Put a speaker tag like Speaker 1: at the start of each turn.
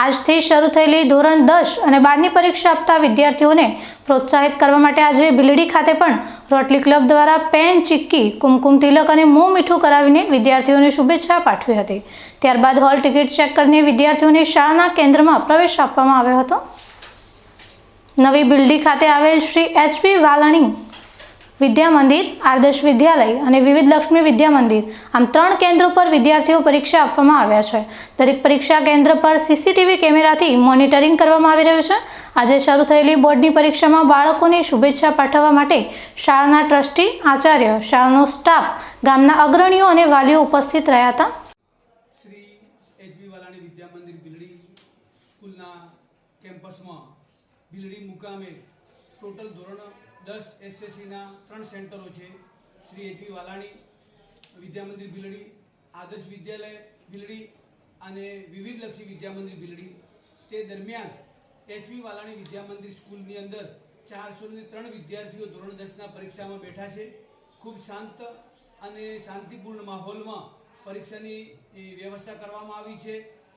Speaker 1: આજથી શરૂ થયેલી ધોરણ દસ અને બારની પરીક્ષા આપતા વિદ્યાર્થીઓને પ્રોત્સાહિત કરવા માટે આજે ભીલડી ખાતે પણ રોટલી ક્લબ દ્વારા પેન, ચિક્કી, કુમકુમ તિલક અને મોં મીઠું કરાવીને વિદ્યાર્થીઓને શુભેચ્છા પાઠવી હતી. ત્યારબાદ હોલ ટિકિટ ચેક કરીને વિદ્યાર્થીઓને શાળાના કેન્દ્રમાં પ્રવેશ આપવામાં આવ્યો હતો. નવી બિલ્ડી ખાતે આવેલ શ્રી એચપી વાલાણી વિદ્યા મંદિર, આદર્શ વિદ્યાલય અને વિવિધ લક્ષ્મી વિદ્યા મંદિર. આમ ત્રણ કેન્દ્રો પર વિદ્યાર્થીઓ પરીક્ષા આપવામાં આવ્યા છે. દરેક પરીક્ષા કેન્દ્ર પર સીસીટીવી કેમેરાથી મોનિટરિંગ કરવામાં આવી રહ્યું છે. આજે શરૂ થયેલી બોર્ડની પરીક્ષામાં બાળકોને શુભેચ્છા પાઠવવા માટે શાળાના ટ્રસ્ટી, આચાર્ય, શાળાનો સ્ટાફ, ગામના અગ્રણીઓ અને વાલીઓ ઉપસ્થિત રહ્યા હતા.
Speaker 2: કેમ્પસમાં ટોટલ ધોરણ દસ એસએસસીના ત્રણ સેન્ટરો છે. શ્રી એચવી વાલાણી, વિદ્યામંદિર ભીલડી આદર્શ વિદ્યાલય બિલડી અને વિવિધલક્ષી વિદ્યામંદિર બિલડી. તે દરમિયાન એચવી વાલાણી વિદ્યામંદિર સ્કૂલની અંદર ચારસો ત્રણ વિદ્યાર્થીઓ ધોરણ દસના પરીક્ષામાં બેઠા છે. ખૂબ શાંત અને શાંતિપૂર્ણ માહોલમાં પરીક્ષાની વ્યવસ્થા કરવામાં આવી છે.